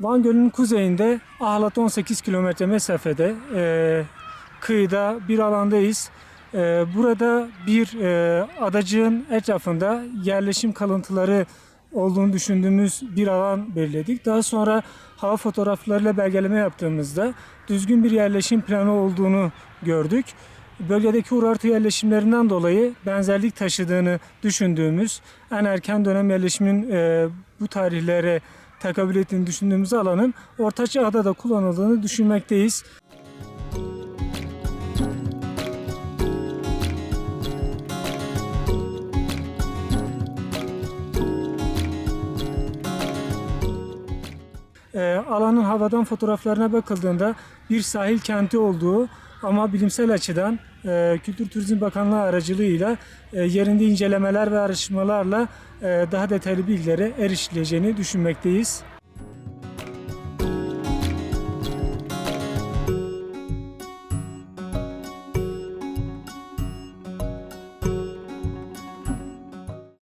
Van Gölü'nün kuzeyinde Ahlat 18 kilometre mesafede e, kıyıda bir alandayız. E, burada bir e, adacığın etrafında yerleşim kalıntıları olduğunu düşündüğümüz bir alan belirledik. Daha sonra hava fotoğraflarıyla belgeleme yaptığımızda düzgün bir yerleşim planı olduğunu gördük. Bölgedeki Urartu yerleşimlerinden dolayı benzerlik taşıdığını düşündüğümüz en erken dönem yerleşimin e, bu tarihlere tekabül ettiğini düşündüğümüz alanın Orta Çağ'da da kullanıldığını düşünmekteyiz. E, alanın havadan fotoğraflarına bakıldığında bir sahil kenti olduğu ama bilimsel açıdan e, Kültür Turizm Bakanlığı aracılığıyla e, yerinde incelemeler ve araştırmalarla e, daha detaylı bilgilere erişileceğini düşünmekteyiz.